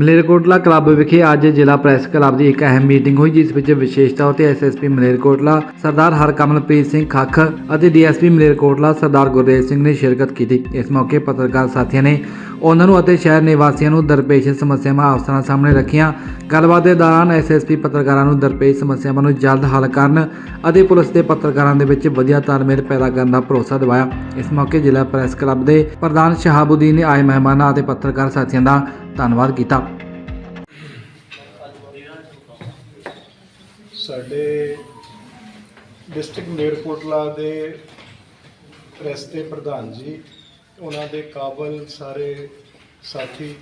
Malerkotla club ਵਿਖੇ ਅੱਜ ਜ਼ਿਲ੍ਹਾ ਪ੍ਰੈਸ ਕਲੱਬ ਦੀ ਇੱਕ ਅਹਿਮ ਮੀਟਿੰਗ ਹੋਈ, ਜਿਸ ਵਿੱਚ ਵਿਸ਼ੇਸ਼ ਤੌਰ ਤੇ ਐਸਐਸਪੀ ਮਲੇਰਕੋਟਲਾ ਸਰਦਾਰ ਹਰਕਮਲਪ੍ਰੀਤ ਸਿੰਘ ਖੱਖ ਅਤੇ ਡੀਐਸਪੀ ਮਲੇਰਕੋਟਲਾ ਸਰਦਾਰ ਗੁਰਦੇਵ ਸਿੰਘ ਨੇ ਸ਼ਿਰਕਤ ਕੀਤੀ। ਇਸ ਮੌਕੇ ਪੱਤਰਕਾਰ ਸਾਥੀਆਂ ਨੇ ਉਹਨਾਂ ਨੂੰ ਅਤੇ ਸ਼ਹਿਰ ਨਿਵਾਸੀਆਂ ਨੂੰ ਦਰਪੇਸ਼ ਸਮੱਸਿਆਵਾਂ ਅਫਸਰਾਂ ਸਾਹਮਣੇ ਰੱਖੀਆਂ। ਗੱਲਬਾਤ ਦੇ ਦੌਰਾਨ ਐਸਐਸਪੀ ਪੱਤਰਕਾਰਾਂ ਨੂੰ ਦਰਪੇਸ਼ ਸਮੱਸਿਆਵਾਂ ਨੂੰ ਜਲਦ ਹੱਲ ਕਰਨ ਅਤੇ ਪੁਲਿਸ ਦੇ ਪੱਤਰਕਾਰਾਂ ਦੇ ਵਿੱਚ ਵਧੀਆ ਤਾਲਮੇਲ ਪੈਦਾ ਕਰਨ ਦਾ ਭਰੋਸਾ ਦਿਵਾਇਆ। ਇਸ ਮੌਕੇ ਜ਼ਿਲ੍ਹਾ ਪ੍ਰੈਸ ਕਲੱਬ ਦੇ ਪ੍ਰਧਾਨ ਸ਼ਹਾਬੁਦੀਨ ਨੇ ਆਏ ਮਹਿਮਾਨਾਂ ਅਤੇ ਪੱਤਰਕਾਰ ਸਾਥੀਆਂ ਦਾ ਧੰਨਵਾਦ ਕੀਤਾ। ਸਾਡੇ ਡਿਸਟ੍ਰਿਕਟ ਮਲੇਰਕੋਟਲਾ ਦੇ ਪ੍ਰੈਸ ਦੇ ਪ੍ਰਧਾਨ ਜੀ, ਉਹਨਾਂ ਦੇ ਕਾਬਲ ਸਾਰੇ ਸਾਥੀ,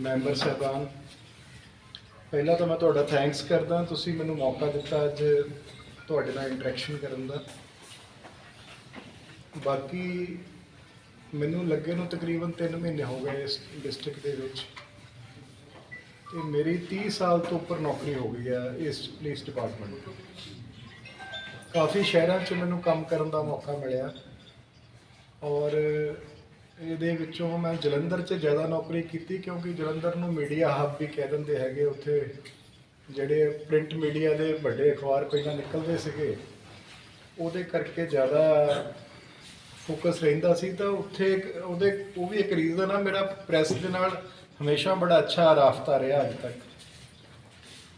ਮੈਂਬਰ ਸਾਹਿਬਾਨ, ਪਹਿਲਾਂ ਤਾਂ ਮੈਂ ਤੁਹਾਡਾ ਥੈਂਕਸ ਕਰਦਾ। ਤੁਸੀਂ ਮੈਨੂੰ ਮੌਕਾ ਦਿੱਤਾ ਅੱਜ ਤੁਹਾਡੇ ਨਾਲ ਇੰਟਰੈਕਸ਼ਨ ਕਰਨ ਦਾ। ਬਾਕੀ ਮੈਨੂੰ ਲੱਗੇ ਨੂੰ ਤਕਰੀਬਨ 3 ਮਹੀਨੇ ਹੋ ਗਏ ਇਸ ਡਿਸਟ੍ਰਿਕਟ ਦੇ ਵਿੱਚ। ਤੇ ਮੇਰੀ 30 ਸਾਲ ਤੋਂ ਉੱਪਰ ਨੌਕਰੀ ਹੋ ਗਈ ਹੈ ਇਸ ਪੁਲਿਸ ਡਿਪਾਰਟਮੈਂਟ ਕਾਫੀ ਸ਼ਹਿਰਾਂ 'ਚ ਮੈਨੂੰ ਕੰਮ ਕਰਨ ਦਾ ਮੌਕਾ ਮਿਲਿਆ। ਔਰ ਇਹਦੇ ਵਿੱਚੋਂ ਮੈਂ ਜਲੰਧਰ 'ਚ ਜ਼ਿਆਦਾ ਨੌਕਰੀ ਕੀਤੀ ਕਿਉਂਕਿ ਜਲੰਧਰ ਨੂੰ ਮੀਡੀਆ ਹੱਬ ਵੀ ਕਹਿ ਦਿੰਦੇ ਹੈਗੇ ਉੱਥੇ। ਜਿਹੜੇ ਪ੍ਰਿੰਟ ਮੀਡੀਆ ਦੇ ਵੱਡੇ ਅਖਬਾਰ ਪਹਿਲਾਂ ਨਿਕਲਦੇ ਸੀਗੇ, ਉਹਦੇ ਕਰਕੇ ਜ਼ਿਆਦਾ ਫੋਕਸ ਰਹਿੰਦਾ ਸੀ, ਤਾਂ ਉੱਥੇ ਇੱਕ- ਉਹਦੇ, ਉਹ ਵੀ ਇੱਕ ਰੀਜ਼ਨ ਆ ਮੇਰਾ ਪ੍ਰੈਸ ਦੇ ਨਾਲ ਹਮੇਸ਼ਾ ਬੜਾ ਅੱਛਾ ਰਾਫਤਾ ਰਿਹਾ ਅੱਜ ਤੱਕ।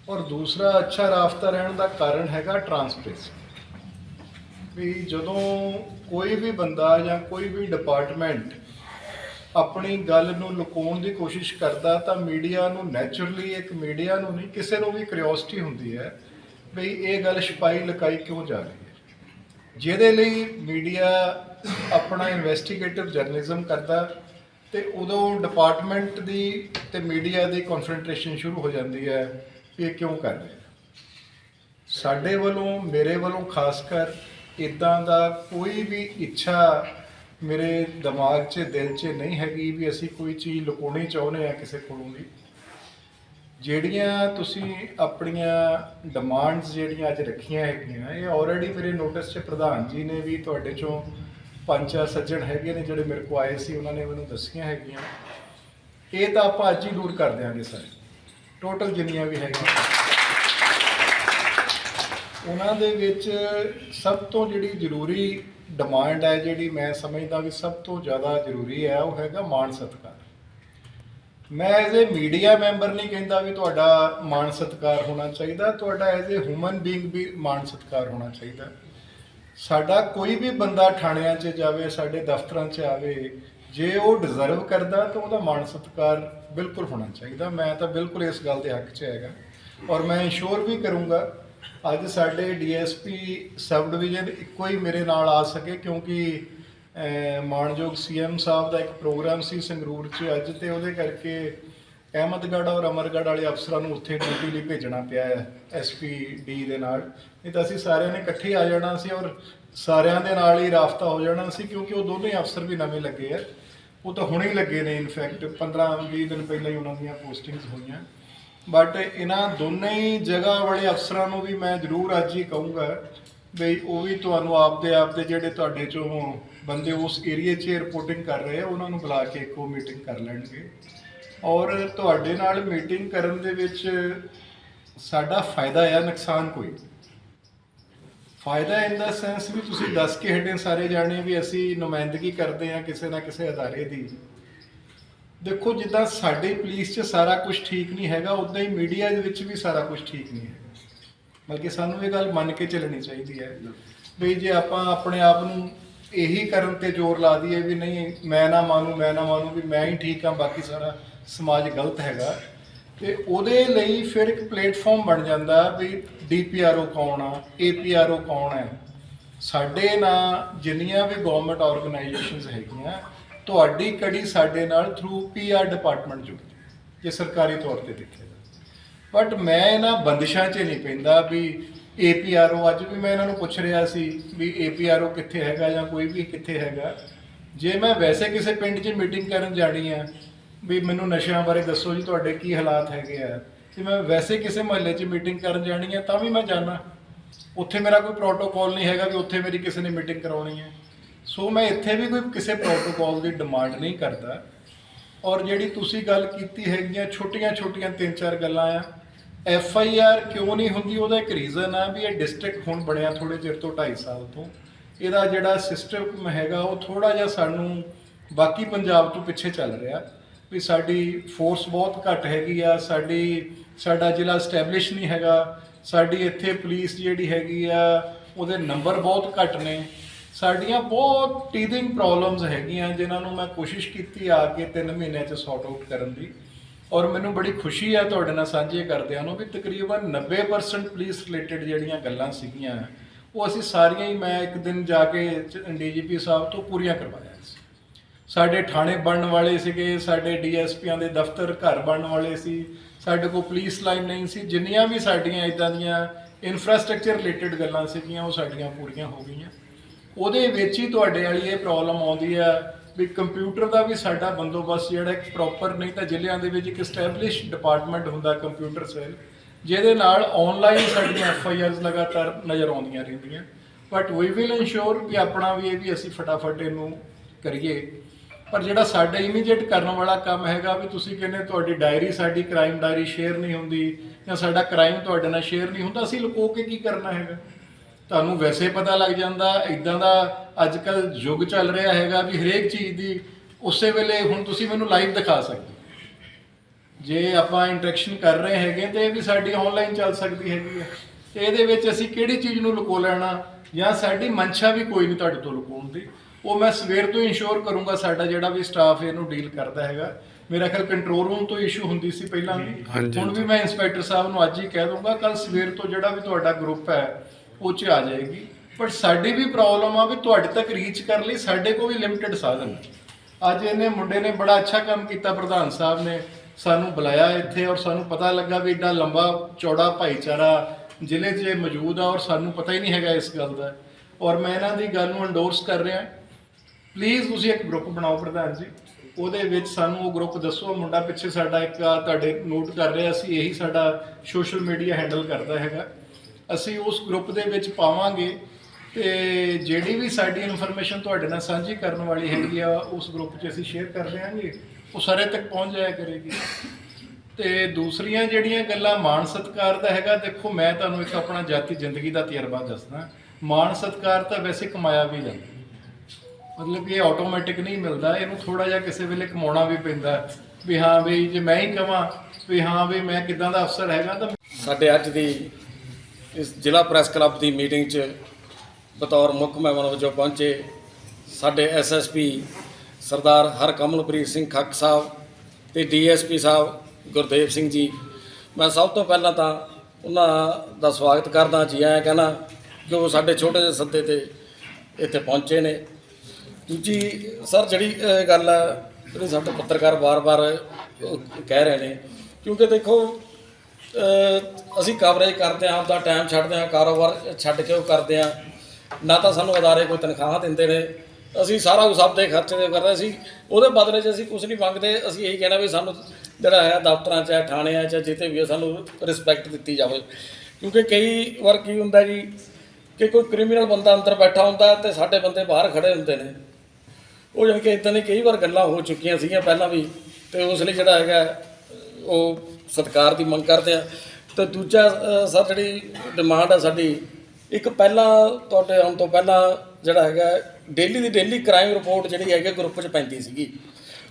ਔਰ ਦੂਸਰਾ ਅੱਛਾ ਰਾਫਤਾ ਰਹਿਣ ਦਾ ਕਾਰਨ ਹੈਗਾ ਟਰਾਂਸਪੇਰੈਂਸੀ ਵੀ ਜਦੋਂ ਕੋਈ ਵੀ ਬੰਦਾ ਜਾਂ ਕੋਈ ਵੀ ਡਿਪਾਰਟਮੈਂਟ ਆਪਣੀ ਗੱਲ ਨੂੰ ਲੁਕਾਉਣ ਦੀ ਕੋਸ਼ਿਸ਼ ਕਰਦਾ, ਤਾਂ ਮੀਡੀਆ ਨੂੰ ਨੇਚਰਲੀ ਇੱਕ ਮੀਡੀਆ ਨੂੰ ਨਹੀਂ, ਕਿਸੇ ਨੂੰ ਵੀ ਕਿਉਰਿਓਸਿਟੀ ਹੁੰਦੀ ਹੈ, ਵੀ ਇਹ ਗੱਲ ਛਪਾਈ ਲਕਾਈ ਕਿਉਂ ਜਾ ਰਹੀ ਹੈ? ਜਿਹਦੇ ਲਈ ਮੀਡੀਆ ਆਪਣਾ ਇਨਵੈਸਟੀਗੇਟਿਵ ਜਰਨਲਿਜ਼ਮ ਕਰਦਾ ਤੇ ਉਦੋਂ ਡਿਪਾਰਟਮੈਂਟ ਦੀ ਤੇ ਮੀਡੀਆ ਦੀ ਕਨਫਰੰਟੇਸ਼ਨ ਸ਼ੁਰੂ ਹੋ ਜਾਂਦੀ ਹੈ ਵੀ ਇਹ ਕਿਉਂ ਕਰ ਰਹੇ ਸਾਡੇ ਵੱਲੋਂ, ਮੇਰੇ ਵੱਲੋਂ ਖਾਸ ਕਰ ਇਦਾਂ ਦਾ ਕੋਈ ਵੀ ਇੱਛਾ ਮੇਰੇ ਦਿਮਾਗ 'ਚ, ਦਿਲ 'ਚ ਨਹੀਂ ਹੈਗੀ ਵੀ ਅਸੀਂ ਕੋਈ ਚੀਜ਼ ਲੁਕਾਉਣੀ ਚਾਹੁੰਦੇ ਆ ਕਿਸੇ ਕੋਲੋਂ ਵੀ। ਜਿਹੜੀਆਂ ਤੁਸੀਂ ਆਪਣੀਆਂ ਡਿਮਾਂਡਸ ਜਿਹੜੀਆਂ ਅੱਜ ਰੱਖੀਆਂ ਹੈਗੀਆਂ, ਇਹ ਆਲਰੇਡੀ ਮੇਰੇ ਨੋਟਿਸ 'ਚ ਪ੍ਰਧਾਨ ਜੀ ਨੇ ਵੀ ਤੁਹਾਡੇ ਚੋਂ ਪੰਜ ਚਾਰ ਸੱਜਣ ਹੈਗੇ ਨੇ ਜਿਹੜੇ ਮੇਰੇ ਕੋਲ ਆਏ ਸੀ, ਉਹਨਾਂ ਨੇ ਮੈਨੂੰ ਦੱਸੀਆਂ ਹੈਗੀਆਂ। ਇਹ ਤਾਂ ਆਪਾਂ ਅੱਜ ਹੀ ਦੂਰ ਕਰ ਦਿਆਂਗੇ ਸਰ। ਟੋਟਲ ਜਿੰਨੀਆਂ ਵੀ ਹੈਗੀਆਂ। ਉਹਨਾਂ ਦੇ ਵਿੱਚ ਸਭ ਤੋਂ ਜਿਹੜੀ ਜ਼ਰੂਰੀ ਡਿਮਾਂਡ ਹੈ, ਜਿਹੜੀ ਮੈਂ ਸਮਝਦਾ ਵੀ ਸਭ ਤੋਂ ਜ਼ਿਆਦਾ ਜ਼ਰੂਰੀ ਹੈ, ਉਹ ਹੈਗਾ ਮਾਣ ਸਤਿਕਾਰ। ਮੈਂ ਐਜ਼ ਅ ਮੀਡੀਆ ਮੈਂਬਰ ਨਹੀਂ ਕਹਿੰਦਾ ਵੀ ਤੁਹਾਡਾ ਮਾਣ ਸਤਿਕਾਰ ਹੋਣਾ ਚਾਹੀਦਾ, ਤੁਹਾਡਾ ਐਜ਼ ਅ ਹਿਊਮਨ ਬੀਇੰਗ ਵੀ ਮਾਣ ਸਤਿਕਾਰ ਹੋਣਾ ਚਾਹੀਦਾ। ਸਾਡਾ ਕੋਈ ਵੀ ਬੰਦਾ ਥਾਣਿਆਂ 'ਚ ਜਾਵੇ, ਸਾਡੇ ਦਫ਼ਤਰਾਂ 'ਚ ਆਵੇ, ਜੇ ਉਹ ਡਿਜ਼ਰਵ ਕਰਦਾ ਤਾਂ ਉਹਦਾ ਮਾਣ ਸਤਿਕਾਰ ਬਿਲਕੁਲ ਹੋਣਾ ਚਾਹੀਦਾ। ਮੈਂ ਤਾਂ ਬਿਲਕੁਲ ਇਸ ਗੱਲ ਦੇ ਹੱਕ 'ਚ ਹੈਗਾ ਔਰ ਮੈਂ ਇੰਸ਼ੋਰ ਵੀ ਕਰੂੰਗਾ, ਅੱਜ ਸਾਡੇ ਡੀਐਸਪੀ ਸਬ ਡਿਵੀਜ਼ਨ ਇੱਕੋ ਹੀ ਮੇਰੇ ਨਾਲ ਆ ਸਕੇ ਕਿਉਂਕਿ ਅਹ, ਮਾਣਯੋਗ ਸੀਐਮ ਸਾਹਿਬ ਦਾ ਇੱਕ ਪ੍ਰੋਗਰਾਮ ਸੀ ਸੰਗਰੂਰ 'ਚ ਅੱਜ ਤੇ ਉਹਦੇ ਕਰਕੇ ਅਹਿਮਦਗੜ੍ਹ ਔਰ ਅਮਰਗੜ੍ਹ ਵਾਲੇ ਅਫਸਰਾਂ ਨੂੰ ਉੱਥੇ ਡਿਊਟੀ ਲਈ ਭੇਜਣਾ ਪਿਆ ਹੈ ਐਸਪੀ ਡੀ ਦੇ ਨਾਲ। ਨਹੀਂ ਤਾਂ ਅਸੀਂ ਸਾਰਿਆਂ ਨੇ ਇਕੱਠੇ ਆ ਜਾਣਾ ਸੀ ਔਰ ਸਾਰਿਆਂ ਦੇ ਨਾਲ ਹੀ ਰਾਫਤਾ ਹੋ ਜਾਣਾ ਸੀ ਕਿਉਂਕਿ ਉਹ ਦੋਨੇ ਅਫਸਰ ਵੀ ਨਵੇਂ ਲੱਗੇ ਆ। ਉਹ ਤਾਂ ਹੁਣੇ ਹੀ ਲੱਗੇ ਨੇ ਇਨਫੈਕਟ 15 20 ਦਿਨ ਪਹਿਲਾਂ ਹੀ ਉਹਨਾਂ ਦੀਆਂ ਪੋਸਟਿੰਗਸ ਹੋਈਆਂ। ਬਟ ਇਹਨਾਂ ਦੋਨੇ ਹੀ ਜਗ੍ਹਾ ਵਾਲੇ ਅਫਸਰਾਂ ਨੂੰ ਵੀ ਮੈਂ ਜ਼ਰੂਰ ਅੱਜ ਹੀ ਕਹੂੰਗਾ ਵੀ ਉਹ ਵੀ ਤੁਹਾਨੂੰ ਆਪਦੇ ਆਪਦੇ ਜਿਹੜੇ ਤੁਹਾਡੇ ਚੋਂ ਬੰਦੇ ਉਸ ਏਰੀਆ 'ਚ ਰਿਪੋਰਟਿੰਗ ਕਰ ਰਹੇ ਆ ਉਹਨਾਂ ਨੂੰ ਬੁਲਾ ਕੇ ਇੱਕੋ ਮੀਟਿੰਗ ਕਰ ਲੈਣਗੇ। ਔਰ ਤੁਹਾਡੇ ਨਾਲ ਮੀਟਿੰਗ ਕਰਨ ਦੇ ਵਿੱਚ ਸਾਡਾ ਫਾਇਦਾ ਆ ਨੁਕਸਾਨ ਕੋਈ। ਫਾਇਦਾ ਇਨ ਦਾ ਸੈਂਸ ਵੀ ਤੁਸੀਂ ਦੱਸ ਕੇ ਹਟੇ ਸਾਰੇ ਜਾਣੇ ਵੀ ਅਸੀਂ ਨੁਮਾਇੰਦਗੀ ਕਰਦੇ ਆ ਕਿਸੇ ਨਾ ਕਿਸੇ ਅਦਾਰੇ ਦੀ। ਦੇਖੋ ਜਿੱਦਾਂ ਸਾਡੇ ਪੁਲਿਸ 'ਚ ਸਾਰਾ ਕੁਝ ਠੀਕ ਨਹੀਂ ਹੈਗਾ ਉਦਾਂ ਹੀ ਮੀਡੀਆ ਦੇ ਵਿੱਚ ਵੀ ਸਾਰਾ ਕੁਝ ਠੀਕ ਨਹੀਂ ਹੈ ਬਲਕਿ ਸਾਨੂੰ ਇਹ ਗੱਲ ਮੰਨ ਕੇ ਚੱਲਣੀ ਚਾਹੀਦੀ ਹੈ। ਵੀ ਜੇ ਆਪਾਂ ਆਪਣੇ ਆਪ ਨੂੰ ਇਹੀ ਕਰਨ ਤੇ ਜ਼ੋਰ ਲਾ ਦਈਏ ਵੀ ਨਹੀਂ ਮੈਂ ਨਾ ਮਾਨੂੰ ਮੈਂ ਨਾ ਮੰਨੂ ਵੀ ਮੈਂ ਹੀ ਠੀਕ ਹਾਂ ਬਾਕੀ ਸਾਰਾ ਸਮਾਜ ਗਲਤ ਹੈਗਾ। ਤੇ ਉਹਦੇ ਲਈ ਫਿਰ ਇੱਕ ਪਲੇਟਫਾਰਮ ਬਣ ਜਾਂਦਾ ਵੀ ਡੀਪੀਆਰਓ ਕੌਣ ਆ ਏਪੀਆਰਓ ਕੌਣ ਹੈ? ਸਾਡੇ ਨਾਲ ਜਿੰਨੀਆਂ ਵੀ ਗਵਰਨਮੈਂਟ ਆਰਗੇਨਾਈਜੇਸ਼ਨਸ ਹੈਗੀਆਂ ਤੁਹਾਡੀ ਕੜੀ ਸਾਡੇ ਨਾਲ ਥਰੂ ਪੀਆਰ ਡਿਪਾਰਟਮੈਂਟ ਜੁੜਦੀ ਹੈ, ਜੇ ਸਰਕਾਰੀ ਤੌਰ ਤੇ ਦੇਖਿਆ ਜਾਵੇ। ਬਟ ਮੈਂ ਇਹਨਾਂ ਬੰਦਿਸ਼ਾਂ 'ਚ ਨਹੀਂ ਪੈਂਦਾ ਵੀ ਏਪੀਆਰਓ, ਅੱਜ ਵੀ ਮੈਂ ਇਹਨਾਂ ਨੂੰ ਪੁੱਛ ਰਿਹਾ ਸੀ ਵੀ ਏਪੀਆਰਓ ਕਿੱਥੇ ਹੈਗਾ ਜਾਂ ਕੋਈ ਵੀ ਕਿੱਥੇ ਹੈਗਾ। ਜੇ ਮੈਂ ਵੈਸੇ ਕਿਸੇ ਪਿੰਡ 'ਚ ਮੀਟਿੰਗ ਕਰਨ ਜਾਣੀ ਆ, ਵੀ ਮੈਨੂੰ ਨਸ਼ਿਆਂ ਬਾਰੇ ਦੱਸੋ ਜੀ, ਤੁਹਾਡੇ ਕੀ ਹਾਲਾਤ ਹੈਗੇ ਆ। ਤੇ ਮੈਂ ਵੈਸੇ ਕਿਸੇ ਮਹੱਲੇ 'ਚ ਮੀਟਿੰਗ ਕਰਨ ਜਾਣੀ ਆ, ਤਾਂ ਵੀ ਮੈਂ ਜਾਣਾ। ਉੱਥੇ ਮੇਰਾ ਕੋਈ ਪ੍ਰੋਟੋਕੋਲ ਨਹੀਂ ਹੈਗਾ ਵੀ ਉੱਥੇ ਮੇਰੀ ਕਿਸੇ ਨੇ ਮੀਟਿੰਗ ਕਰਾਉਣੀ ਹੈ ਸੋ ਮੈਂ ਇੱਥੇ ਵੀ ਕੋਈ ਕਿਸੇ ਪ੍ਰੋਟੋਕੋਲ ਦੀ ਡਿਮਾਂਡ ਨਹੀਂ ਕਰਦਾ। ਔਰ ਜਿਹੜੀ ਤੁਸੀਂ ਗੱਲ ਕੀਤੀ ਹੈਗੀਆਂ ਛੋਟੀਆਂ-ਛੋਟੀਆਂ ਤਿੰਨ ਚਾਰ ਗੱਲਾਂ ਆ ਐਫ ਆਈ ਆਰ ਕਿਉਂ ਨਹੀਂ ਹੁੰਦੀ? ਉਹਦਾ ਇੱਕ ਰੀਜ਼ਨ ਆ ਵੀ ਇਹ ਡਿਸਟ੍ਰਿਕਟ ਹੁਣ ਬਣਿਆ ਥੋੜੇ ਚਿਰ ਤੋਂ 2.5 ਸਾਲ ਤੋਂ। ਇਹਦਾ ਜਿਹੜਾ ਸਿਸਟਮ ਹੈਗਾ, ਉਹ ਥੋੜਾ ਜਿਹਾ ਸਾਨੂੰ ਬਾਕੀ ਪੰਜਾਬ ਤੋਂ ਪਿੱਛੇ ਚੱਲ ਰਿਹਾ ਵੀ ਸਾਡੀ ਫੋਰਸ ਬਹੁਤ ਘੱਟ ਹੈਗੀ ਆ, ਸਾਡੀ, ਸਾਡਾ ਜ਼ਿਲ੍ਹਾ ਸਟੈਬਲਿਸ਼ ਨਹੀਂ ਹੈਗਾ, ਸਾਡੀ ਇੱਥੇ ਪੁਲਿਸ ਜਿਹੜੀ ਹੈਗੀ ਆ, ਉਹਦੇ ਨੰਬਰ ਬਹੁਤ ਘੱਟ ਨੇ। ਸਾਡੀਆਂ ਬਹੁਤ ਟੀਥਿੰਗ ਪ੍ਰੋਬਲਮਸ ਹੈਗੀਆਂ, ਜਿਨ੍ਹਾਂ ਨੂੰ ਮੈਂ ਕੋਸ਼ਿਸ਼ ਕੀਤੀ ਆ ਕੇ 3 ਮਹੀਨਿਆਂ ਚ ਸੌਟ ਆਊਟ ਕਰਨ ਦੀ। ਔਰ ਮੈਨੂੰ ਬੜੀ ਖੁਸ਼ੀ ਹੈ ਤੁਹਾਡੇ ਨਾਲ ਸਾਂਝੇ ਕਰਦਿਆਂ ਨੂੰ ਵੀ ਤਕਰੀਬਨ 90% ਪੁਲਿਸ ਰਿਲੇਟਡ ਜਿਹੜੀਆਂ ਗੱਲਾਂ ਸੀਗੀਆਂ, ਉਹ ਅਸੀਂ ਸਾਰੀਆਂ ਹੀ ਮੈਂ ਇੱਕ ਦਿਨ ਜਾ ਕੇ ਡੀਜੀਪੀ ਸਾਹਿਬ ਤੋਂ ਪੂਰੀਆਂ ਕਰਵਾਇਆ ਸੀ। ਸਾਡੇ ਥਾਣੇ ਬਣਨ ਵਾਲੇ ਸੀਗੇ, ਸਾਡੇ ਡੀਐਸਪੀਆਂ ਦੇ ਦਫ਼ਤਰ ਘਰ ਬਣਨ ਵਾਲੇ ਸੀ, ਸਾਡੇ ਕੋਲ ਪੁਲਿਸ ਲਾਈਨ ਨਹੀਂ ਸੀ, ਜਿੰਨੀਆਂ ਵੀ ਸਾਡੀਆਂ ਇਦਾਂ ਦੀਆਂ ਇਨਫਰਾਸਟ੍ਰਕਚਰ ਰਿਲੇਟਡ ਗੱਲਾਂ ਸੀਗੀਆਂ, ਉਹ ਸਾਡੀਆਂ ਪੂਰੀਆਂ ਹੋ ਗਈਆਂ। ਉਹਦੇ ਵਿੱਚ ਹੀ ਤੁਹਾਡੇ ਵਾਲੀ ਇਹ ਪ੍ਰੋਬਲਮ ਆਉਂਦੀ ਆ ਵੀ ਕੰਪਿਊਟਰ ਦਾ ਵੀ ਸਾਡਾ ਬੰਦੋਬਸਤ ਜਿਹੜਾ ਇੱਕ ਪ੍ਰੋਪਰ ਨਹੀਂ ਤਾਂ ਜ਼ਿਲ੍ਹਿਆਂ ਦੇ ਵਿੱਚ ਇੱਕ ਐਸਟੈਬਲਿਸ਼ ਡਿਪਾਰਟਮੈਂਟ ਹੁੰਦਾ ਕੰਪਿਊਟਰ ਸੈੱਲ, ਜਿਹਦੇ ਨਾਲ ਆਨਲਾਈਨ ਸਾਡੀਆਂ ਐਫ ਆਈ ਆਰਸ ਲਗਾਤਾਰ ਨਜ਼ਰ ਆਉਂਦੀਆਂ ਰਹਿੰਦੀਆਂ। ਬਟ ਵੀ ਵਿਲ ਇਨਸ਼ੋਰ ਕਿ ਆਪਣਾ ਵੀ ਇਹ ਵੀ ਅਸੀਂ ਫਟਾਫਟ ਇਹਨੂੰ ਕਰੀਏ। ਪਰ ਜਿਹੜਾ ਸਾਡਾ ਇਮੀਡੀਏਟ ਕਰਨ ਵਾਲਾ ਕੰਮ ਹੈਗਾ ਵੀ ਤੁਸੀਂ ਕਹਿੰਦੇ ਤੁਹਾਡੀ ਡਾਇਰੀ ਸਾਡੀ ਕ੍ਰਾਈਮ ਡਾਇਰੀ ਸ਼ੇਅਰ ਨਹੀਂ ਹੁੰਦੀ ਜਾਂ ਸਾਡਾ ਕ੍ਰਾਈਮ ਤੁਹਾਡੇ ਨਾਲ ਸ਼ੇਅਰ ਨਹੀਂ ਹੁੰਦਾ, ਅਸੀਂ ਲੁਕੋ ਕੇ ਕੀ ਕਰਨਾ ਹੈਗਾ? ਤੁਹਾਨੂੰ ਵੈਸੇ ਪਤਾ ਲੱਗ ਜਾਂਦਾ ਇਦਾਂ ਦਾ ਅੱਜ ਕੱਲ ਯੁੱਗ ਚੱਲ ਰਿਹਾ ਹੈਗਾ ਵੀ ਹਰੇਕ ਚੀਜ਼ ਦੀ ਉਸੇ ਵੇਲੇ ਹੁਣ ਤੁਸੀਂ ਮੈਨੂੰ ਲਾਈਵ ਦਿਖਾ ਸਕਦੇ। ਜੇ ਆਪਾਂ ਇੰਟਰੈਕਸ਼ਨ ਕਰ ਰਹੇ ਹੈਗੇ ਤੇ ਇਹ ਵੀ ਸਾਡੀ ਆਨਲਾਈਨ ਚੱਲ ਸਕਦੀ ਹੈਗੀ ਹੈ ਤੇ ਇਹਦੇ ਵਿੱਚ ਅਸੀਂ ਕਿਹੜੀ ਚੀਜ਼ ਨੂੰ ਲੁਕੋ ਲੈਣਾ ਜਾਂ ਸਾਡੀ ਮਨਸ਼ਾ ਵੀ ਕੋਈ ਨਹੀਂ ਤੁਹਾਡੇ ਤੋਂ ਲੁਕਾਉਣ ਦੀ ਉਹ ਮੈਂ ਸਵੇਰ ਤੋਂ ਇਨਸ਼ੋਰ ਕਰੂੰਗਾ ਸਾਡਾ ਜਿਹੜਾ ਵੀ ਸਟਾਫ ਇਹਨੂੰ ਡੀਲ ਕਰਦਾ ਹੈਗਾ। ਮੇਰਾ ਖਿਆਲ ਕੰਟਰੋਲ ਰੂਮ ਤੋਂ ਇਸ਼ੂ ਹੁੰਦੀ ਸੀ ਪਹਿਲਾਂ ਵੀ। ਹੁਣ ਵੀ ਮੈਂ ਇੰਸਪੈਕਟਰ ਸਾਹਿਬ ਨੂੰ ਅੱਜ ਹੀ ਕਹਿ ਦੂੰਗਾ ਕੱਲ ਸਵੇਰ ਤੋਂ ਜਿਹੜਾ ਵੀ ਤੁਹਾਡਾ ਗਰੁੱਪ ਹੈ ਉਹ ਚ ਆ ਜਾਏਗੀ। ਪਰ ਸਾਡੀ ਵੀ ਪ੍ਰੋਬਲਮ ਆ ਵੀ ਤੁਹਾਡੇ ਤੱਕ ਰੀਚ ਕਰਨ ਲਈ ਸਾਡੇ ਕੋਲ ਵੀ ਲਿਮਟਿਡ ਸਾਧਨ ਅੱਜ ਇਹਨੇ ਮੁੰਡੇ ਨੇ ਬੜਾ ਅੱਛਾ ਕੰਮ ਕੀਤਾ ਪ੍ਰਧਾਨ ਸਾਹਿਬ ਨੇ। ਸਾਨੂੰ ਬੁਲਾਇਆ ਇੱਥੇ ਔਰ ਸਾਨੂੰ ਪਤਾ ਲੱਗਾ ਵੀ ਏਡਾ ਲੰਬਾ ਚੌੜਾ ਭਾਈਚਾਰਾ ਜ਼ਿਲ੍ਹੇ 'ਚ ਮੌਜੂਦ ਆ ਔਰ ਸਾਨੂੰ ਪਤਾ ਹੀ ਨਹੀਂ ਹੈਗਾ ਇਸ ਗੱਲ ਦਾ। ਔਰ ਮੈਂ ਇਹਨਾਂ ਦੀ ਗੱਲ ਨੂੰ ਐਂਡੋਰਸ ਕਰ ਰਿਹਾ। ਪਲੀਜ਼ ਤੁਸੀਂ ਇੱਕ ਗਰੁੱਪ ਬਣਾਓ ਪ੍ਰਧਾਨ ਜੀ। ਉਹਦੇ ਵਿੱਚ ਸਾਨੂੰ ਉਹ ਗਰੁੱਪ ਦੱਸੋ। ਮੁੰਡਾ ਪਿੱਛੇ ਸਾਡਾ ਇੱਕ ਆ ਤੁਹਾਡੇ ਨੋਟ ਕਰ ਰਿਹਾ ਸੀ। ਇਹੀ ਸਾਡਾ ਸੋਸ਼ਲ ਮੀਡੀਆ ਹੈਂਡਲ ਕਰਦਾ ਹੈਗਾ। ਅਸੀਂ ਉਸ ਗਰੁੱਪ ਦੇ ਵਿੱਚ ਪਾਵਾਂਗੇ ਤੇ ਜਿਹੜੀ ਵੀ ਸਾਡੀ ਇਨਫੋਰਮੇਸ਼ਨ ਤੁਹਾਡੇ ਨਾਲ ਸਾਂਝੀ ਕਰਨ ਵਾਲੀ ਹੈਗੀ ਆ, ਉਸ ਗਰੁੱਪ 'ਚ ਅਸੀਂ ਸ਼ੇਅਰ ਕਰ ਦਿਆਂਗੇ। ਉਹ ਸਾਰੇ ਤੱਕ ਪਹੁੰਚ ਜਾਇਆ ਕਰੇਗੀ। ਤੇ ਦੂਸਰੀਆਂ ਜਿਹੜੀਆਂ ਗੱਲਾਂ ਮਾਣ ਸਤਕਾਰ ਦਾ ਹੈਗਾ, ਦੇਖੋ ਮੈਂ ਤੁਹਾਨੂੰ ਇੱਕ ਆਪਣਾ ਜਾਤੀ ਜ਼ਿੰਦਗੀ ਦਾ ਤਜਰਬਾ ਦੱਸਦਾ। ਮਾਣ ਸਤਕਾਰ ਤਾਂ ਵੈਸੇ ਕਮਾਇਆ ਵੀ ਜਾਂਦਾ। ਮਤਲਬ ਕਿ ਇਹ ਆਟੋਮੈਟਿਕ ਨਹੀਂ ਮਿਲਦਾ, ਇਹਨੂੰ ਥੋੜਾ ਜਿਹਾ ਕਿਸੇ ਵੇਲੇ ਕਮਾਉਣਾ ਵੀ ਪੈਂਦਾ। ਵੀ ਹਾਂ ਵੀ ਜੇ ਮੈਂ ਹੀ ਕਹਾਂ ਵੀ ਹਾਂ ਵੀ ਮੈਂ ਕਿਦਾਂ ਦਾ ਅਫਸਰ ਹੈਗਾ ਤਾਂ ਸਾਡੇ ਅੱਜ ਦੀ ਇਸ ਜ਼ਿਲ੍ਹਾ ਪ੍ਰੈਸ ਕਲੱਬ ਦੀ ਮੀਟਿੰਗ 'ਚ ਬਤੌਰ ਮੁੱਖ ਮਹਿਮਾਨ ਵਜੋਂ ਪਹੁੰਚੇ ਸਾਡੇ ਐਸਐਸਪੀ ਸਰਦਾਰ ਹਰਕਮਲਪ੍ਰੀਤ ਸਿੰਘ ਖੱਕ ਸਾਹਿਬ ਤੇ ਡੀਐਸਪੀ ਸਾਹਿਬ ਗੁਰਦੇਵ ਸਿੰਘ ਜੀ। ਮੈਂ ਸਭ ਤੋਂ ਪਹਿਲਾਂ ਤਾਂ ਉਹਨਾਂ ਦਾ ਸਵਾਗਤ ਕਰਦਾ ਜੀ ਆਇਆਂ ਕਹਿਣਾ ਕਿ ਉਹ ਸਾਡੇ ਛੋਟੇ ਜਿਹੇ ਸੱਦੇ ਤੇ ਇੱਥੇ ਪਹੁੰਚੇ ਨੇ। ਦੂਜੀ, ਸਰ, ਜਿਹੜੀ ਗੱਲ ਹੈ ਜਿਹੜੇ ਸਾਡੇ ਪੱਤਰਕਾਰ ਵਾਰ-ਵਾਰ ਕਹਿ ਰਹੇ ਨੇ, ਕਿਉਂਕਿ ਦੇਖੋ ਅਸੀਂ ਕਵਰੇਜ ਕਰਦੇ ਹਾਂ ਆਪਦਾ ਟਾਈਮ ਛੱਡਦੇ ਹਾਂ ਕਾਰੋਬਾਰ ਛੱਡ ਕੇ ਉਹ ਕਰਦੇ ਹਾਂ। ਨਾ ਤਾਂ ਸਾਨੂੰ ਅਦਾਰੇ ਕੋਈ ਤਨਖਾਹਾਂ ਦਿੰਦੇ ਨੇ। ਅਸੀਂ ਸਾਰਾ ਕੁਝ ਆਪਦੇ ਖਰਚੇ ਦੇ ਕਰਦੇ ਅਸੀਂ ਉਹਦੇ ਬਦਲੇ 'ਚ ਅਸੀਂ ਕੁਝ ਨਹੀਂ ਮੰਗਦੇ। ਅਸੀਂ ਇਹੀ ਕਹਿਣਾ ਵੀ ਸਾਨੂੰ ਜਿਹੜਾ ਹੈ ਦਫ਼ਤਰਾਂ 'ਚ ਹੈ ਥਾਣਿਆਂ 'ਚ ਹੈ, ਜਿੱਥੇ ਵੀ ਹੈ, ਸਾਨੂੰ ਰਿਸਪੈਕਟ ਦਿੱਤੀ ਜਾਵੇ। ਕਿਉਂਕਿ ਕਈ ਵਾਰ ਕੀ ਹੁੰਦਾ ਜੀ ਕਿ ਕੋਈ ਕ੍ਰਿਮੀਨਲ ਬੰਦਾ ਅੰਦਰ ਬੈਠਾ ਹੁੰਦਾ ਤੇ ਸਾਡੇ ਬੰਦੇ ਬਾਹਰ ਖੜੇ ਹੁੰਦੇ ਨੇ। ਉਹ ਜਾਣੀ ਕਿ ਇਦਾਂ ਦੀ ਕਈ ਵਾਰ ਗੱਲਾਂ ਹੋ ਚੁੱਕੀਆਂ ਸੀਗੀਆਂ ਪਹਿਲਾਂ ਵੀ ਤੇ ਉਸ ਲਈ ਜਿਹੜਾ ਹੈਗਾ ਉਹ ਸਤਕਾਰ ਦੀ ਮੰਗ ਕਰਦੇ ਆ। ਤੇ ਦੂਜਾ ਸਰ, ਜਿਹੜੀ ਡਿਮਾਂਡ ਆ ਸਾਡੀ, ਇੱਕ ਪਹਿਲਾਂ ਤੁਹਾਡੇ ਆਉਣ ਤੋਂ ਪਹਿਲਾਂ ਜਿਹੜਾ ਹੈਗਾ ਡੇਲੀ ਦੀ ਡੇਲੀ ਕ੍ਰਾਈਮ ਰਿਪੋਰਟ ਜਿਹੜੀ ਹੈਗੀ ਗਰੁੱਪ 'ਚ ਪੈਂਦੀ ਸੀਗੀ।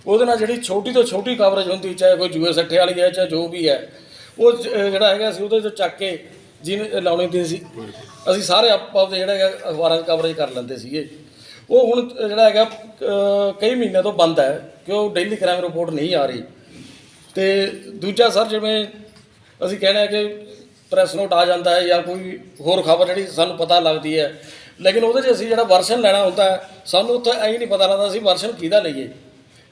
ਉਹਦੇ ਨਾਲ ਜਿਹੜੀ ਛੋਟੀ ਤੋਂ ਛੋਟੀ ਕਵਰੇਜ ਹੁੰਦੀ, ਚਾਹੇ ਕੋਈ ਜੂਏ ਸੱਠੇ ਵਾਲੀ ਹੈ, ਚਾਹੇ ਜੋ ਵੀ ਹੈ, ਉਹ ਜਿਹੜਾ ਹੈਗਾ ਅਸੀਂ ਉਹਦੇ 'ਚੋਂ ਚੱਕ ਕੇ ਜਿਹਨੇ ਲਾਉਣੀ ਦੀ ਸੀ। ਅਸੀਂ ਸਾਰੇ ਆਪ, ਆਪਦੇ ਜਿਹੜਾ ਹੈਗਾ ਅਖਬਾਰਾਂ 'ਚ ਕਵਰੇਜ ਕਰ ਲੈਂਦੇ ਸੀਗੇ। ਉਹ ਹੁਣ ਜਿਹੜਾ ਹੈਗਾ ਕਈ ਮਹੀਨਿਆਂ ਤੋਂ ਬੰਦ ਹੈ ਕਿ ਉਹ ਡੇਲੀ ਕ੍ਰਾਈਮ ਰਿਪੋਰਟ ਨਹੀਂ ਆ ਰਹੀ। ਤੇ ਦੂਜਾ ਸਰ ਜਿਵੇਂ ਅਸੀਂ ਕਹਿੰਦੇ ਆ ਕਿ ਪ੍ਰੈਸ ਨੋਟ ਆ ਜਾਂਦਾ ਹੈ ਜਾਂ ਕੋਈ ਹੋਰ ਖਬਰ ਜਿਹੜੀ ਸਾਨੂੰ ਪਤਾ ਲੱਗਦੀ ਹੈ। ਲੇਕਿਨ ਉਹਦੇ 'ਚ ਅਸੀਂ ਜਿਹੜਾ ਵਰਸ਼ਨ ਲੈਣਾ ਹੁੰਦਾ ਸਾਨੂੰ ਉੱਥੇ ਐਂ ਨਹੀਂ ਪਤਾ ਲੱਗਦਾ ਅਸੀਂ ਵਰਸ਼ਨ ਕਿਹਦਾ ਲਈਏ।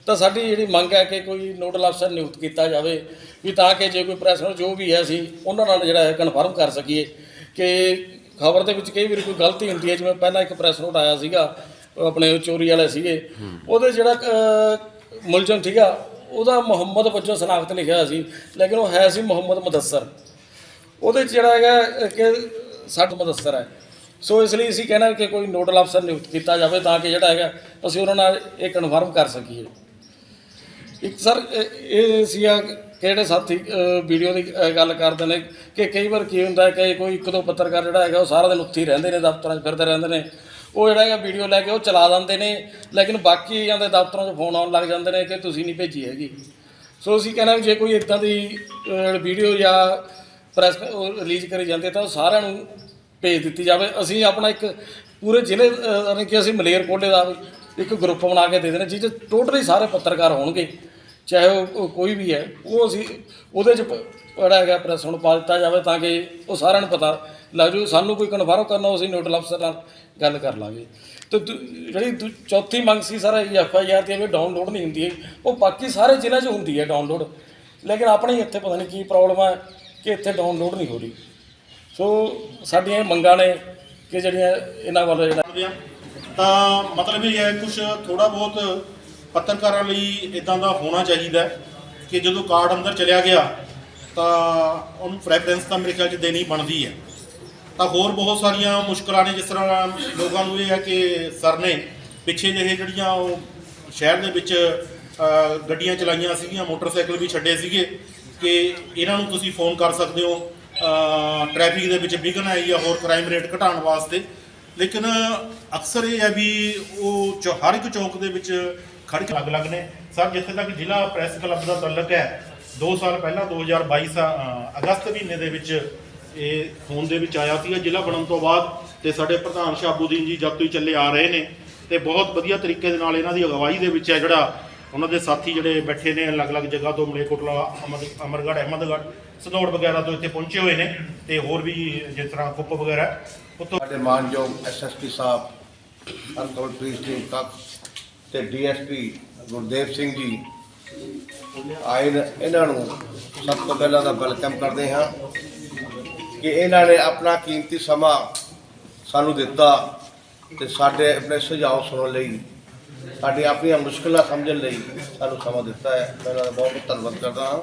ਤਾਂ ਸਾਡੀ ਜਿਹੜੀ ਮੰਗ ਹੈ ਕਿ ਕੋਈ ਨੋਡਲ ਅਫਸਰ ਨਿਯੁਕਤ ਕੀਤਾ ਜਾਵੇ ਵੀ ਤਾਂ ਕਿ ਜੇ ਕੋਈ ਪ੍ਰੈਸ ਨੋਟ ਜੋ ਵੀ ਹੈ ਅਸੀਂ ਉਹਨਾਂ ਨਾਲ ਜਿਹੜਾ ਹੈ ਕਨਫਰਮ ਕਰ ਸਕੀਏ ਕਿ ਖਬਰ ਦੇ ਵਿੱਚ ਕਈ ਵਾਰੀ ਕੋਈ ਗਲਤੀ ਹੁੰਦੀ ਹੈ ਜਿਵੇਂ ਪਹਿਲਾਂ ਇੱਕ ਪ੍ਰੈਸ ਨੋਟ ਆਇਆ ਸੀਗਾ ਆਪਣੇ ਚੋਰੀ ਵਾਲੇ ਸੀਗੇ। ਉਹਦੇ ਜਿਹੜਾ ਮੁਲਜ਼ਮ ਸੀਗਾ ਉਹਦਾ ਮੁਹੰਮਦ ਵਜੋਂ ਸਨਾਖਤ ਲਿਖਿਆ ਹੋਇਆ ਸੀ, ਲੇਕਿਨ ਉਹ ਹੈ ਸੀ ਮੁਹੰਮਦ ਮੁਦੱਸਰ। ਉਹਦੇ 'ਚ ਜਿਹੜਾ ਹੈਗਾ ਕਿ ਸੱਠ ਮੁਦੱਸਰ ਹੈ। ਸੋ ਇਸ ਲਈ ਅਸੀਂ ਕਹਿਣਾ ਕਿ ਕੋਈ ਨੋਡਲ ਅਫਸਰ ਨਿਯੁਕਤ ਕੀਤਾ ਜਾਵੇ ਤਾਂ ਕਿ ਜਿਹੜਾ ਹੈਗਾ, ਅਸੀਂ ਉਹਨਾਂ ਨਾਲ ਇਹ ਕਨਫਰਮ ਕਰ ਸਕੀਏ। ਇੱਕ ਸਰ, ਇਹ- ਇਹ ਸੀਗਾ ਕਿਹੜੇ ਸਾਥੀ ਵੀਡੀਓ ਦੀ ਗੱਲ ਕਰਦੇ ਨੇ ਕਿ ਕਈ ਵਾਰ ਕੀ ਹੁੰਦਾ ਹੈ ਕਿ ਕੋਈ ਇੱਕ ਦੋ ਪੱਤਰਕਾਰ ਜਿਹੜਾ ਹੈਗਾ, ਉਹ ਸਾਰਾ ਦਿਨ ਉੱਥੇ ਹੀ ਰਹਿੰਦੇ ਨੇ, ਦਫ਼ਤਰਾਂ 'ਚ ਫਿਰਦੇ ਰਹਿੰਦੇ ਨੇ। ਉਹ ਜਿਹੜਾ ਹੈਗਾ ਵੀਡੀਓ ਲੈ ਕੇ ਉਹ ਚਲਾ ਦਿੰਦੇ ਨੇ, ਲੇਕਿਨ ਬਾਕੀ ਜਾਂਦੇ ਦਫ਼ਤਰਾਂ 'ਚ ਫੋਨ ਆਉਣ ਲੱਗ ਜਾਂਦੇ ਨੇ ਕਿ ਤੁਸੀਂ ਨਹੀਂ ਭੇਜੀ ਹੈਗੀ। ਸੋ ਅਸੀਂ ਕਹਿੰਦੇ ਵੀ ਜੇ ਕੋਈ ਇਦਾਂ ਦੀ ਵੀਡੀਓ ਜਾਂ ਪ੍ਰੈਸ ਰਿਲੀਜ਼ ਕਰੀ ਜਾਂਦੇ ਤਾਂ ਉਹ ਸਾਰਿਆਂ ਨੂੰ ਭੇਜ ਦਿੱਤੀ ਜਾਵੇ। ਅਸੀਂ ਆਪਣਾ ਇੱਕ ਪੂਰੇ ਜ਼ਿਲ੍ਹੇ ਯਾਨੀ ਕਿ ਅਸੀਂ ਮਲੇਰਕੋਟਲੇ ਦਾ ਇੱਕ ਗਰੁੱਪ ਬਣਾ ਕੇ ਦੇ ਦੇਣਾ ਜਿਸ 'ਚ ਟੋਟਲੀ ਸਾਰੇ ਪੱਤਰਕਾਰ ਹੋਣਗੇ, ਚਾਹੇ ਉਹ ਉਹ ਕੋਈ ਵੀ ਹੈ। ਉਹ ਅਸੀਂ ਉਹਦੇ 'ਚ ਪ- ਜਿਹੜਾ ਹੈਗਾ ਪ੍ਰੈਸ ਨੂੰ ਪਾ ਦਿੱਤਾ ਜਾਵੇ ਤਾਂ ਕਿ ਉਹ ਸਾਰਿਆਂ ਨੂੰ ਪਤਾ ਲੱਗ ਜੂ, ਸਾਨੂੰ ਕੋਈ ਕਨਫਰਮ ਕਰਨਾ ਅਸੀਂ ਨੋਡਲ ਅਫਸਰ ਨਾਲ ਗੱਲ ਕਰ ਲਾਂਗੇ। ਤੇ ਦੂ- ਜਿਹੜੀ ਦੂ- ਚੌਥੀ ਮੰਗ ਸੀ ਸਰ ਐਫ ਆਈ ਆਰ ਦੀ ਵੀ ਡਾਊਨਲੋਡ ਨਹੀਂ ਹੁੰਦੀ ਹੈ ਉਹ ਬਾਕੀ ਸਾਰੇ ਜ਼ਿਲ੍ਹਿਆਂ 'ਚ ਹੁੰਦੀ ਹੈ ਡਾਊਨਲੋਡ ਲੇਕਿਨ ਆਪਣੇ ਇੱਥੇ ਪਤਾ ਨਹੀਂ ਕੀ ਪ੍ਰੋਬਲਮ ਹੈ ਕਿ ਇੱਥੇ ਡਾਊਨਲੋਡ ਨਹੀਂ ਹੋ ਰਹੀ। ਸੋ ਸਾਡੀਆਂ ਇਹ ਮੰਗਾਂ ਨੇ ਕਿ ਜਿਹੜੀਆਂ ਇਹਨਾਂ ਵੱਲ ਜਿਹੜਾ ਕਰਦੇ ਤਾਂ ਮਤਲਬ ਇਹ ਹੈ ਕੁਝ ਥੋੜਾ ਬਹੁਤ ਪੱਤਰਕਾਰਾਂ ਲਈ ਇਦਾਂ ਦਾ ਹੋਣਾ ਚਾਹੀਦਾ ਹੈ ਕਿ ਜਦੋਂ ਕਾਰਡ ਅੰਦਰ ਚਲਿਆ ਗਿਆ ਤਾਂ ਉਹਨੂੰ ਪ੍ਰੈਫਰੈਂਸ ਤਾਂ ਮੇਰੇ ਖਿਆਲ 'ਚ ਦੇਣੀ ਬਣਦੀ ਹੈ। ਤਾਂ ਹੋਰ ਬਹੁਤ ਸਾਰੀਆਂ ਮੁਸ਼ਕਲਾਂ ਨੇ, ਜਿਸ ਤਰ੍ਹਾਂ ਲੋਕਾਂ ਨੂੰ ਇਹ ਹੈ ਕਿ ਸਰ ਨੇ ਪਿੱਛੇ ਜਿਹੇ ਜਿਹੜੀਆਂ ਉਹ ਸ਼ਹਿਰ ਦੇ ਵਿੱਚ ਗੱਡੀਆਂ ਚਲਾਈਆਂ ਸੀਗੀਆਂ, ਮੋਟਰਸਾਈਕਲ ਵੀ ਛੱਡੇ ਸੀਗੇ ਕਿ ਇਹਨਾਂ ਨੂੰ ਤੁਸੀਂ ਫੋਨ ਕਰ ਸਕਦੇ ਹੋ ਟ੍ਰੈਫਿਕ ਦੇ ਵਿੱਚ ਵਿਘਨ ਹੈ ਜਾਂ ਹੋਰ ਕ੍ਰਾਈਮ ਰੇਟ ਘਟਾਉਣ ਵਾਸਤੇ। ਲੇਕਿਨ ਅਕਸਰ ਇਹ ਹੈ ਵੀ ਉਹ ਚੌ- ਹਰ ਇੱਕ ਚੌਂਕ ਦੇ ਵਿੱਚ ਖੜ ਅਲੱਗ-ਅਲੱਗ ਨੇ। ਸਰ, ਜਿੱਥੇ ਤੱਕ ਜ਼ਿਲ੍ਹਾ ਪ੍ਰੈਸ ਕਲੱਬ ਦਾ ਤਲਕ ਹੈ 2 ਸਾਲ ਪਹਿਲਾਂ 2022 ਸਾ ਅ, ਅਗਸਤ ਮਹੀਨੇ ਦੇ ਵਿੱਚ ਇਹ ਖੂਨ ਦੇ ਵਿੱਚ ਆਇਆ ਸੀਗਾ ਜ਼ਿਲ੍ਹਾ ਬਣਨ ਤੋਂ ਬਾਅਦ ਤੇ ਸਾਡੇ ਪ੍ਰਧਾਨ ਸ਼ਾਬੂਦੀਨ ਜੀ ਜਦ ਤੋਂ ਹੀ ਚੱਲੇ ਆ ਰਹੇ ਨੇ ਤੇ ਬਹੁਤ ਵਧੀਆ ਤਰੀਕੇ ਦੇ ਨਾਲ ਇਹਨਾਂ ਦੀ ਅਗਵਾਈ ਦੇ ਵਿੱਚ ਹੈ ਜਿਹੜਾ ਉਹਨਾਂ ਦੇ ਸਾਥੀ ਜਿਹੜੇ ਬੈਠੇ ਨੇ ਅਲੱਗ-ਅਲੱਗ ਜਗ੍ਹਾ ਤੋਂ ਮਲੇਕੋਟਲਾ ਅਮਰ ਅਮਰਗੜ੍ਹ ਅਹਿਮਦਗੜ੍ਹ ਸਨੌੜ ਵਗੈਰਾ ਤੋਂ ਇੱਥੇ ਪਹੁੰਚੇ ਹੋਏ ਨੇ ਤੇ ਹੋਰ ਵੀ ਜਿਸ ਤਰ੍ਹਾਂ ਕੁੱਪ ਵਗੈਰਾ ਉੱਥੋਂ ਸਾਡੇ ਮਾਨਯੋਗ ਐਸਐਸਪੀ ਸਾਹਿਬ ਹਰਕਮਲਪ੍ਰੀਤ ਸਿੰਘ ਕੱਕ ਤੇ ਡੀਐਸਪੀ ਗੁਰਦੇਵ ਸਿੰਘ ਜੀ ਆਏ ਇਹਨਾਂ ਨੂੰ ਸਭ ਤੋਂ ਪਹਿਲਾਂ ਤਾਂ ਵੈਲਕਮ ਕਰਦੇ ਹਾਂ ਕਿ ਇਹਨਾਂ ਨੇ ਆਪਣਾ ਕੀਮਤੀ ਸਮਾਂ ਸਾਨੂੰ ਦਿੱਤਾ ਤੇ ਸਾਡੇ ਆਪਣੇ ਸੁਝਾਅ ਸੁਣਨ ਲਈ ਸਾਡੀ ਆਪਣੀਆਂ ਮੁਸ਼ਕਲਾਂ ਸਮਝਣ ਲਈ ਸਾਨੂੰ ਸਮਾਂ ਦਿੱਤਾ ਹੈ। ਮੈਂ ਇਹਨਾਂ ਦਾ ਬਹੁਤ ਬਹੁਤ ਧੰਨਵਾਦ ਕਰਦਾ ਹਾਂ।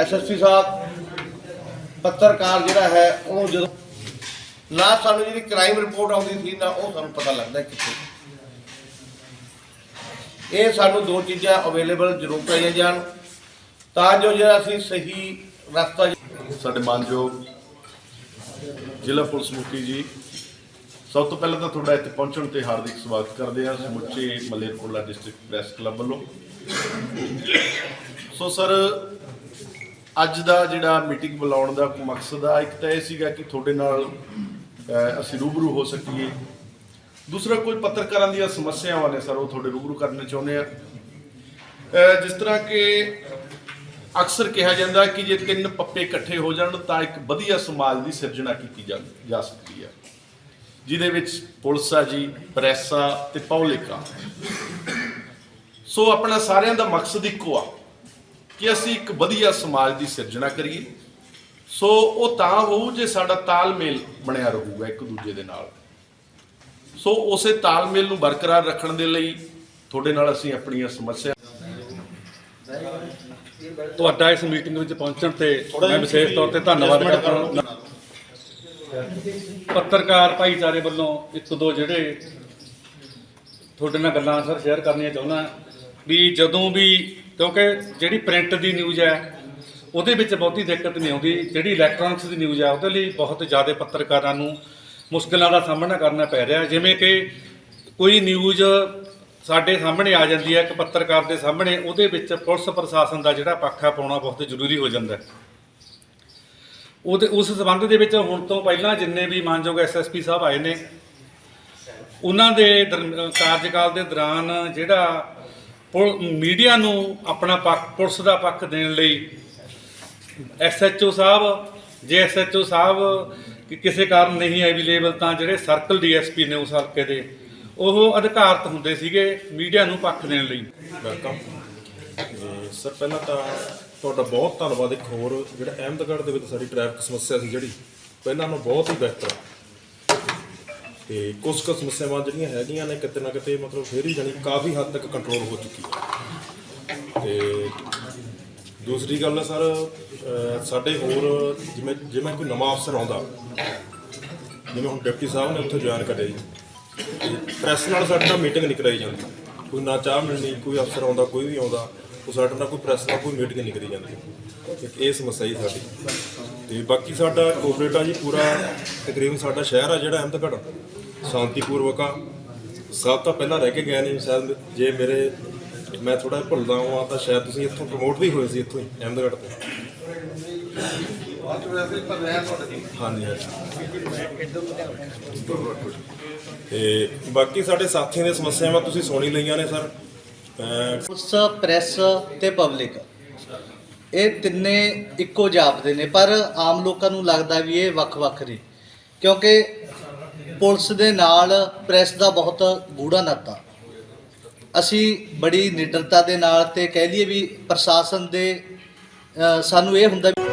ਐਸਐਸਪੀ ਸਾਹਿਬ, ਪੱਤਰਕਾਰ ਜਿਹੜਾ ਹੈ ਉਹਨੂੰ ਜਦੋਂ ਨਾ ਸਾਨੂੰ ਜਿਹੜੀ ਕ੍ਰਾਈਮ ਰਿਪੋਰਟ ਆਉਂਦੀ ਸੀ ਨਾ, ਉਹ ਸਾਨੂੰ ਪਤਾ ਲੱਗਦਾ ਕਿੱਥੇ। ਇਹ ਸਾਨੂੰ ਦੋ ਚੀਜ਼ਾਂ ਅਵੇਲੇਬਲ ਜ਼ਰੂਰ ਕਰਾਈਆਂ ਜਾਣ। ਤਾਂ ਜੋ ਜਿਹੜਾ ਅਸੀਂ ਸਹੀ ਰਸਤਾ ਸਾਡੇ ਮਾਨਯੋਗ ਜ਼ਿਲ੍ਹਾ ਪੁਲਿਸ ਮੁਖੀ ਜੀ, ਸਭ ਤੋਂ ਪਹਿਲਾਂ ਤਾਂ ਤੁਹਾਡਾ ਇੱਥੇ ਪਹੁੰਚਣ ਤੇ ਹਾਰਦਿਕ ਸਵਾਗਤ ਕਰਦੇ ਹਾਂ ਸਮੁੱਚੇ ਮਲੇਰਕੋਟਲਾ ਡਿਸਟ੍ਰਿਕਟ ਪ੍ਰੈਸ ਕਲੱਬ ਵੱਲੋਂ। ਸੋ ਸਰ, ਅੱਜ ਦਾ ਜਿਹੜਾ ਮੀਟਿੰਗ ਬੁਲਾਉਣ ਦਾ ਮਕਸਦ ਆ, ਇੱਕ ਤਾਂ ਇਹ ਸੀਗਾ ਕਿ ਤੁਹਾਡੇ ਨਾਲ ਅਸੀਂ ਰੂਬਰੂ ਹੋ ਸਕੀਏ। ਦੂਸਰਾ ਕੋਈ ਪੱਤਰਕਾਰਾਂ ਦੀਆਂ ਸਮੱਸਿਆਵਾਂ ਨੇ ਸਰ, ਉਹ ਤੁਹਾਡੇ ਰੂਬਰੂ ਕਰਨੇ ਚਾਹੁੰਦੇ ਆ। ਜਿਸ ਤਰ੍ਹਾਂ ਕਿ ਅਕਸਰ ਕਿਹਾ ਜਾਂਦਾ ਕਿ ਜੇ ਤਿੰਨ ਪੱਪੇ ਇਕੱਠੇ ਹੋ ਜਾਣ, ਤਾਂ ਇੱਕ ਵਧੀਆ ਸਮਾਜ ਦੀ ਸਿਰਜਣਾ ਕੀਤੀ ਜਾ ਜਾ ਸਕਦੀ ਹੈ। ਜਿਹਦੇ ਵਿੱਚ ਪੁਲਿਸ ਆ ਜੀ, ਪ੍ਰੈਸ ਆ ਤੇ ਪਬਲਿਕ ਆ ਸੋ ਆਪਣਾ ਸਾਰਿਆਂ ਦਾ ਮਕਸਦ ਇੱਕੋ ਆ, ਕਿ ਅਸੀਂ ਇੱਕ ਵਧੀਆ ਸਮਾਜ ਦੀ ਸਿਰਜਣਾ ਕਰੀਏ। ਸੋ ਉਹ ਤਾਂ ਹੋਊ ਜੇ ਸਾਡਾ ਤਾਲਮੇਲ ਬਣਿਆ ਰਹੂਗਾ ਇੱਕ ਦੂਜੇ ਦੇ ਨਾਲ। ਸੋ ਉਸੇ ਤਾਲਮੇਲ ਨੂੰ ਬਰਕਰਾਰ ਰੱਖਣ ਦੇ ਲਈ ਤੁਹਾਡੇ ਨਾਲ ਅਸੀਂ ਆਪਣੀਆਂ ਸਮੱਸਿਆ ਤੁਹਾਡਾ ਇਸ ਮੀਟਿੰਗ ਵਿੱਚ ਪਹੁੰਚਣ ਤੇ ਮੈਂ ਵਿਸ਼ੇਸ਼ ਤੌਰ ਤੇ ਧੰਨਵਾਦ ਕਰਦਾ ਹਾਂ। ਪੱਤਰਕਾਰ ਭਾਈਚਾਰੇ ਵੱਲੋਂ ਇੱਕ ਦੋ ਜਿਹੜੇ ਤੁਹਾਡੇ ਨਾਲ ਗੱਲਾਂ ਸਰ ਸ਼ੇਅਰ ਕਰਨੀਆਂ ਚਾਹੁੰਦਾ ਵੀ ਜਦੋਂ ਵੀ ਕਿਉਂਕਿ ਜਿਹੜੀ ਪ੍ਰਿੰਟ ਦੀ ਨਿਊਜ਼ ਹੈ ਉਹਦੇ ਵਿੱਚ ਬਹੁਤੀ ਦਿੱਕਤ ਨਹੀਂ ਆਉਂਦੀ। ਜਿਹੜੀ ਇਲੈਕਟ੍ਰੋਨਿਕਸ ਦੀ ਨਿਊਜ਼ ਹੈ ਉਹਦੇ ਲਈ ਬਹੁਤ ਜ਼ਿਆਦਾ ਪੱਤਰਕਾਰਾਂ ਨੂੰ ਮੁਸ਼ਕਲਾਂ ਦਾ ਸਾਹਮਣਾ ਕਰਨਾ ਪੈ ਰਿਹਾ ਜਿਵੇਂ ਕਿ ਕੋਈ ਨਿਊਜ਼ ਸਾਡੇ ਸਾਹਮਣੇ ਆ ਜਾਂਦੀ ਹੈ, ਇੱਕ ਪੱਤਰਕਾਰ ਦੇ ਸਾਹਮਣੇ, ਉਹਦੇ ਵਿੱਚ ਪੁਲਿਸ ਪ੍ਰਸ਼ਾਸਨ ਦਾ ਜਿਹੜਾ ਪੱਖ ਆ ਪਾਉਣਾ ਬਹੁਤ ਜ਼ਰੂਰੀ ਹੋ ਜਾਂਦਾ ਹੈ। ਉਹਦੇ, ਉਸ ਸਬੰਧ ਦੇ ਵਿੱਚ ਹੁਣ ਤੋਂ ਪਹਿਲਾਂ ਜਿੰਨੇ ਵੀ ਮਾਨਯੋਗ ਐਸਐਸਪੀ ਸਾਹਿਬ ਆਏ ਨੇ, ਉਹਨਾਂ ਦੇ ਦਰ- ਕਾਰਜਕਾਲ ਦੇ ਦੌਰਾਨ ਜਿਹੜਾ ਪੁਲ- ਮੀਡੀਆ ਨੂੰ ਆਪਣਾ ਪੱਖ, ਪੁਲਿਸ ਦਾ ਪੱਖ ਦੇਣ ਲਈ ਐਸਐਚਓ ਸਾਹਿਬ, ਜੇ ਐਸਐਚਓ ਸਾਹਿਬ ਕਿ ਕਿਸੇ ਕਾਰਨ ਨਹੀਂ ਅਵੇਲੇਬਲ ਤਾਂ ਜਿਹੜੇ ਸਰਕਲ ਡੀਐਸਪੀ ਨੇ ਉਸ ਹਲਕੇ ਦੇ, ਉਹ ਅਧਿਕਾਰਤ ਹੁੰਦੇ ਸੀਗੇ ਮੀਡੀਆ ਨੂੰ ਪੱਖ ਦੇਣ ਲਈ। ਵੈਲਕਮ ਤੇ ਸਰ, ਪਹਿਲਾਂ ਤਾਂ ਤੁਹਾਡਾ ਬਹੁਤ ਧੰਨਵਾਦ ਇੱਕ ਹੋਰ, ਜਿਹੜਾ ਅਹਿਮਦਗੜ੍ਹ ਦੇ ਵਿੱਚ ਸਾਡੀ ਟ੍ਰੈਫਿਕ ਸਮੱਸਿਆ ਸੀ ਜਿਹੜੀ, ਪਹਿਲਾਂ ਨਾਲੋਂ ਬਹੁਤ ਹੀ ਬਿਹਤਰ ਆ। ਤੇ ਕੁਝ ਕੁ ਸਮੱਸਿਆਵਾਂ ਜਿਹੜੀਆਂ ਹੈਗੀਆਂ ਨੇ ਕਿਤੇ ਨਾ ਕਿਤੇ ਮਤਲਬ ਫੇਰ ਹੀ ਜਾਣੀ ਕਾਫੀ ਹੱਦ ਤੱਕ ਕੰਟਰੋਲ ਹੋ ਚੁੱਕੀ ਹੈ ਤੇ ਦੂਸਰੀ ਗੱਲ ਸਰ ਸਾਡੇ ਹੋਰ ਜਿਵੇਂ ਜਿਵੇਂ ਕੋਈ ਨਵਾਂ ਅਫਸਰ ਆਉਂਦਾ, ਜਿਵੇਂ ਹੁਣ ਡਿਪਟੀ ਸਾਹਿਬ ਨੇ ਉੱਥੇ ਜੁਆਇਨ ਕਰਿਆ ਜੀ ਪ੍ਰੈਸ ਨਾਲ ਸਾਡੇ ਨਾਲ ਮੀਟਿੰਗ ਨਹੀਂ ਕਰਾਈ ਜਾਂਦੀ। ਕੋਈ ਨਾ ਚਾਹ ਮਿਲਣੀ, ਕੋਈ ਅਫਸਰ ਆਉਂਦਾ, ਕੋਈ ਵੀ ਆਉਂਦਾ, ਉਹ ਸਾਡੇ ਨਾਲ ਕੋਈ ਪ੍ਰੈਸ ਨਾਲ ਕੋਈ ਮੀਟਿੰਗ ਨਹੀਂ ਕਰੀ ਜਾਂਦੀ। ਇੱਕ ਇਹ ਸਮੱਸਿਆ ਜੀ ਸਾਡੀ। ਤੇ ਬਾਕੀ ਸਾਡਾ ਕੋਆਪਰੇਟ ਆ ਜੀ ਪੂਰਾ, ਤਕਰੀਬਨ ਸਾਡਾ ਸ਼ਹਿਰ ਆ ਜਿਹੜਾ ਅਹਿਮਦਗੜ੍ਹ। ਸ਼ਾਂਤੀਪੂਰਵਕ ਆ। ਸਭ ਤੋਂ ਪਹਿਲਾਂ ਰਹਿ ਕੇ ਗਏ ਨੇ ਸ਼ਾਇਦ, ਜੇ ਮੇਰੇ ਮੈਂ ਥੋੜਾ ਭੁੱਲਦਾ ਹਾਂ ਤਾਂ ਸ਼ਾਇਦ ਤੁਸੀਂ ਇੱਥੋਂ ਪ੍ਰਮੋਟ ਵੀ ਹੋਏ ਸੀ ਇੱਥੋਂ ਹੀ ਅਹਿਮਦਗੜ੍ਹ ਤੋਂ। ਹਾਂਜੀ ਹਾਂਜੀ। ਤੇ ਬਾਕੀ ਸਾਡੇ ਸਾਥੀਆਂ ਦੀਆਂ ਸਮੱਸਿਆਵਾਂ ਤੁਸੀਂ ਸੁਣੀ ਲਈਆਂ ਨੇ ਸਰ। ਅਮ ਪੁਲਿਸ ਪ੍ਰੈਸ ਤੇ ਪਬਲਿਕ ਇਹ ਤਿੰਨੇ ਇੱਕੋ ਜਾਪਦੇ ਨੇ ਪਰ ਆਮ ਲੋਕਾਂ ਨੂੰ ਲੱਗਦਾ ਵੀ ਇਹ ਵੱਖ-ਵੱਖ ਨੇ। ਕਿਉਂਕਿ ਪੁਲਿਸ ਦੇ ਨਾਲ ਪ੍ਰੈਸ ਦਾ ਬਹੁਤ ਗੂੜਾ ਨਾਤਾ। ਅਸੀਂ ਬੜੀ ਨਿਡਰਤਾ ਦੇ ਨਾਲ ਤੇ ਕਹਿ ਲਈਏ ਵੀ ਪ੍ਰਸ਼ਾਸਨ ਦੇ ਸਾਨੂੰ ਇਹ ਹੁੰਦਾ ਵੀ